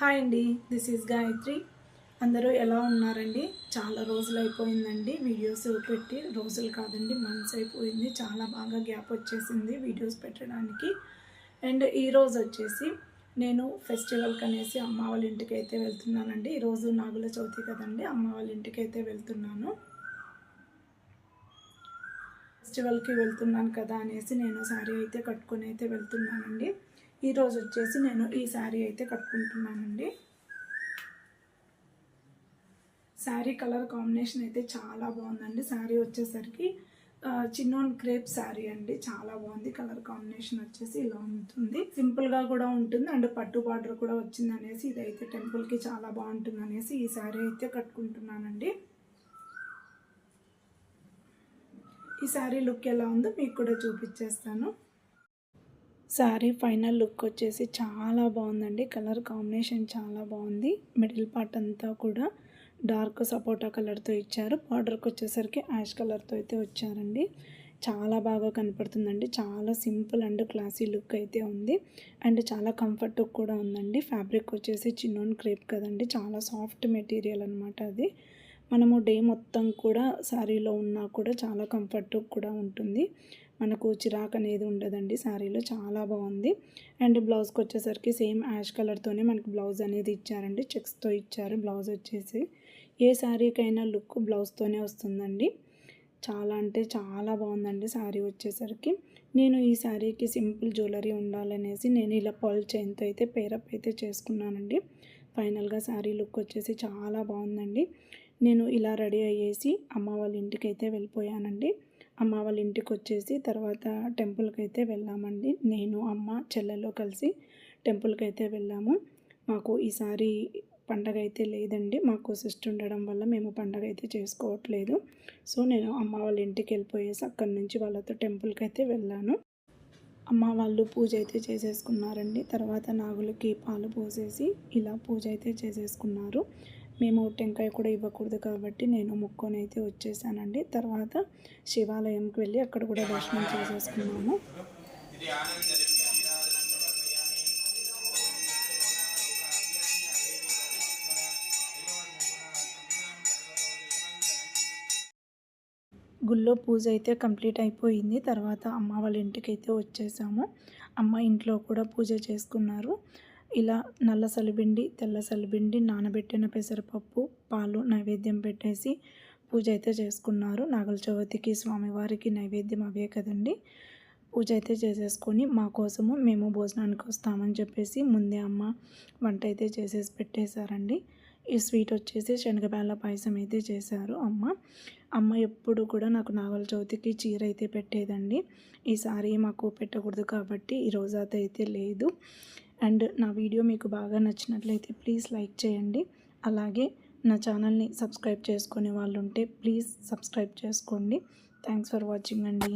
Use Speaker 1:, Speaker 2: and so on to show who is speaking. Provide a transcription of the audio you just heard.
Speaker 1: Hi అండి this is Gayatri. అందరూ ఎలా ఉన్నారండి? చాలా రోజులు అయిపోయిందండి వీడియోస్ పెట్టి రోజులు కాదండి మంత్స్ అయిపోయింది. చాలా బాగా గ్యాప్ వచ్చేసింది వీడియోస్ పెట్టడానికి. అండ్ ఈరోజు వచ్చేసి నేను ఫెస్టివల్కి అనేసి అమ్మ వాళ్ళ ఇంటికి అయితే వెళ్తున్నానండి ఈరోజు నాగుల చవితి కదండి అమ్మ వాళ్ళ ఇంటికి అయితే వెళ్తున్నాను ఫెస్టివల్కి వెళ్తున్నాను కదా అనేసి నేను శారీ అయితే కట్టుకొని అయితే వెళ్తున్నానండి. ఈరోజు వచ్చేసి నేను ఈ శారీ అయితే కట్టుకుంటున్నానండి. శారీ కలర్ కాంబినేషన్ అయితే చాలా బాగుందండి. శారీ వచ్చేసరికి చిన్నోన్ క్రేప్ శారీ అండి. చాలా బాగుంది. కలర్ కాంబినేషన్ వచ్చేసి ఇలా ఉంటుంది. సింపుల్గా కూడా ఉంటుంది అండ్ పట్టు బార్డర్ కూడా వచ్చింది అనేసి ఇదైతే టెంపుల్కి చాలా బాగుంటుంది అనేసి ఈ శారీ అయితే కట్టుకుంటున్నానండి. ఈ శారీ లుక్ ఎలా ఉందో మీకు కూడా చూపించేస్తాను. శారీ ఫైనల్ లుక్ వచ్చేసి చాలా బాగుందండి. కలర్ కాంబినేషన్ చాలా బాగుంది. మిడిల్ పార్ట్ అంతా కూడా డార్క్ సపోటా కలర్తో ఇచ్చారు. బార్డర్కి వచ్చేసరికి యాష్ కలర్తో అయితే వచ్చారండి. చాలా బాగా కనపడుతుందండి. చాలా సింపుల్ అండ్ క్లాసీ లుక్ అయితే ఉంది. అండ్ చాలా కంఫర్ట్ కూడా ఉందండి. ఫ్యాబ్రిక్ వచ్చేసి చిన్నోన్ క్రేప్ కదండి. చాలా సాఫ్ట్ మెటీరియల్ అనమాట అది. మనము డే మొత్తం కూడా శారీలో ఉన్నా కూడా చాలా కంఫర్ట్ కూడా ఉంటుంది. మనకు చిరాకు అనేది ఉండదండి. శారీలో చాలా బాగుంది. అండ్ బ్లౌజ్కి వచ్చేసరికి సేమ్ యాష్ కలర్తోనే మనకు బ్లౌజ్ అనేది ఇచ్చారండి. చెక్స్తో ఇచ్చారు. బ్లౌజ్ వచ్చేసి ఏ శారీకైనా లుక్ బ్లౌజ్తోనే వస్తుందండి. చాలా అంటే చాలా బాగుందండి శారీ వచ్చేసరికి. నేను ఈ శారీకి సింపుల్ జ్యువెలరీ ఉండాలనేసి నేను ఇలా పల్ చైన్తో అయితే పేరప్ అయితే చేసుకున్నానండి. ఫైనల్గా శారీ లుక్ వచ్చేసి చాలా బాగుందండి. నేను ఇలా రెడీ అయ్యేసి అమ్మ వాళ్ళ ఇంటికి అయితే వెళ్ళిపోయానండి. అమ్మ వాళ్ళ ఇంటికి వచ్చేసి తర్వాత టెంపుల్కి అయితే వెళ్ళామండి నేను అమ్మ చెల్లెలు కలిసి టెంపుల్కి అయితే వెళ్ళాము. మాకు ఈసారి పండగ అయితే లేదండి. మాకు సిస్టర్ ఉండడం వల్ల మేము పండగ అయితే చేసుకోవట్లేదు. సో నేను అమ్మ వాళ్ళ ఇంటికి వెళ్ళిపోయేసి అక్కడి నుంచి వాళ్ళతో టెంపుల్కి అయితే వెళ్ళాను. అమ్మ వాళ్ళు పూజ అయితే చేసేసుకున్నారండి. తర్వాత నాగులకి పాలు పోసేసి ఇలా పూజ అయితే చేసేసుకున్నారు. మేము టెంకాయ కూడా ఇవ్వకూడదు కాబట్టి నేను ముక్కొని అయితే వచ్చేసానండి. తర్వాత శివాలయంకి వెళ్ళి అక్కడ కూడా దర్శనం చేసేసుకున్నాము. గుళ్ళో పూజ అయితే కంప్లీట్ అయిపోయింది. తర్వాత అమ్మ వాళ్ళ ఇంటికి అయితే వచ్చేసాము. అమ్మ ఇంట్లో కూడా పూజ చేసుకున్నారు. ఇలా నల్ల సలిబిండి తెల్ల సలిబిండి నానబెట్టిన పెసరపప్పు పాలు నైవేద్యం పెట్టేసి పూజ అయితే చేసుకున్నారు. నాగల చవితికి స్వామివారికి నైవేద్యం అవే కదండి. పూజ అయితే చేసేసుకొని మా కోసము మేము భోజనానికి వస్తామని చెప్పేసి ముందే అమ్మ వంట అయితే చేసేసి పెట్టేశారండి. ఈ స్వీట్ వచ్చేసి శనగపేళ్ళ పాయసం అయితే చేశారు అమ్మ. అమ్మ ఎప్పుడు కూడా నాకు నాగల చవితికి చీర అయితే పెట్టేదండి. ఈసారి మాకు పెట్టకూడదు కాబట్టి ఈ రోజు అయితే లేదు. అండ్ నా వీడియో మీకు బాగా నచ్చినట్లయితే ప్లీజ్ లైక్ చేయండి. అలాగే నా ఛానల్ని సబ్స్క్రైబ్ చేసుకునే వాళ్ళు ఉంటే ప్లీజ్ సబ్స్క్రైబ్ చేసుకోండి. థ్యాంక్స్ ఫర్ వాచింగ్ అండి.